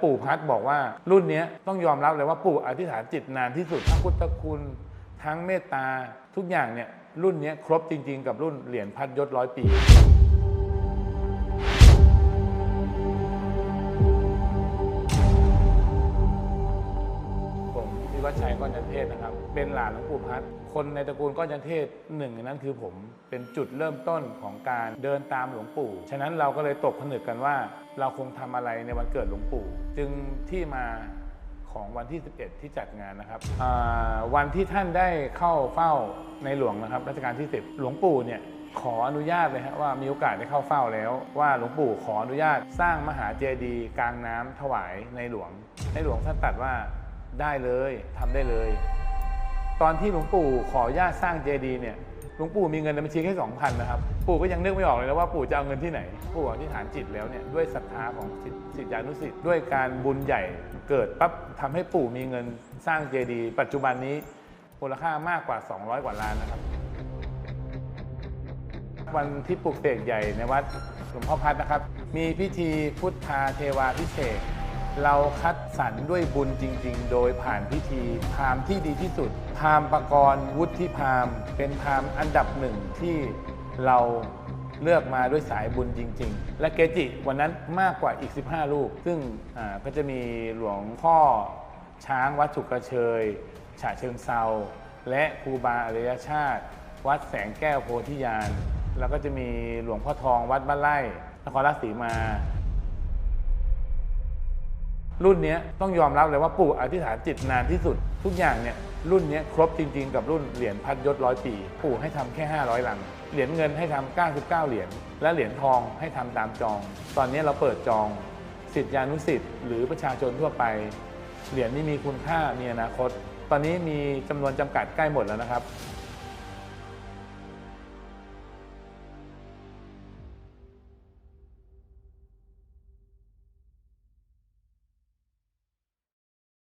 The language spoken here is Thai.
ปู่พัดบอกว่ารุ่นนี้ต้องยอมรับเลยว่าปู่อธิษฐานจิตนานที่สุดทั้งพุทธคุณ ทั้งเมตตาทุกอย่างเนี่ยรุ่นนี้ครบจริง ๆ กับรุ่นเหรียญพัดยศร้อยปี วิวัฒชัยก้อนจันเทศนะครับ เป็นหลานหลวงปู่พัดคนในตระกูลก้อนจันเทศหนึ่งในนั้นคือผมเป็นจุดเริ่มต้นของการเดินตามหลวงปู่ ฉะนั้นเราก็เลยตกผนึกกันว่า เราคงทำอะไรในวันเกิดหลวงปู่ จึงที่มาของวันที่ 11 ที่จัดงานนะครับ วันที่ท่านได้เข้าเฝ้าในหลวงนะครับรัชกาลที่ 10 หลวงปู่เนี่ยขออนุญาตเลยฮะว่ามีโอกาสได้เข้าเฝ้าแล้ว ว่าหลวงปู่ขออนุญาตสร้างมหาเจดีย์กลางน้ำถวายในหลวง ในหลวงท่านตัดว่า ได้เลยทำได้เลย ตอนที่หลวงปู่ขอญาตสร้างเจดีย์เนี่ยหลวงปู่มีเงินในบัญชีแค่สองพันนะครับ ปู่ก็ยังนึกไม่ออกเลยนะว่าปู่จะเอาเงินที่ไหน ปู่อธิษฐานจิตแล้วเนี่ยด้วยศรัทธาของศิษศิานุศิษย์ด้วยการบุญใหญ่เกิดปั๊บทำให้ปู่มีเงินสร้างเจดีย์ปัจจุบันนี้มูลค่ามากกว่า 200 กว่าล้านนะครับ วันที่ปลุกเสกใหญ่ในวัดหลวงพ่อพัดนะครับ มีพิธีพุทธาเทวาพิเศษ เราคัดสรรด้วยบุญจริง ๆ โดยผ่านพิธีพราหมณ์ที่ดีที่สุด พราหมณ์ประกรณ์วุฒิพราหมณ์ เป็นพราหมณ์อันดับหนึ่งที่เราเลือกมาด้วยสายบุญจริง ๆ และเกจิวันนั้นมากกว่าอีก 15 รูป ซึ่งก็จะมีหลวงพ่อช้างวัดสุกกระเชย ฉะเชิงเซา และครูบาอริยชาติ วัดแสงแก้วโพธิญาณ แล้วก็จะมีหลวงพ่อทองวัดบ้านไร่นครราชสีมา รุ่นนี้ต้องยอมรับเลยว่าปู่อธิษฐานจิตนานที่สุด ทุกอย่างเนี่ยรุ่นนี้ครบจริง ๆ กับรุ่นเหรียญพัดยศร้อยปี ปู่ให้ทำแค่ 500 ลัง เหรียญเงินให้ทำ99 เหรียญและเหรียญทองให้ทำตามจอง ตอนนี้เราเปิดจองสิทธิานุสิทธิ์หรือประชาชนทั่วไป เหรียญนี้มีคุณค่ามีอนาคต ตอนนี้มีจำนวนจำกัดใกล้หมดแล้วนะครับ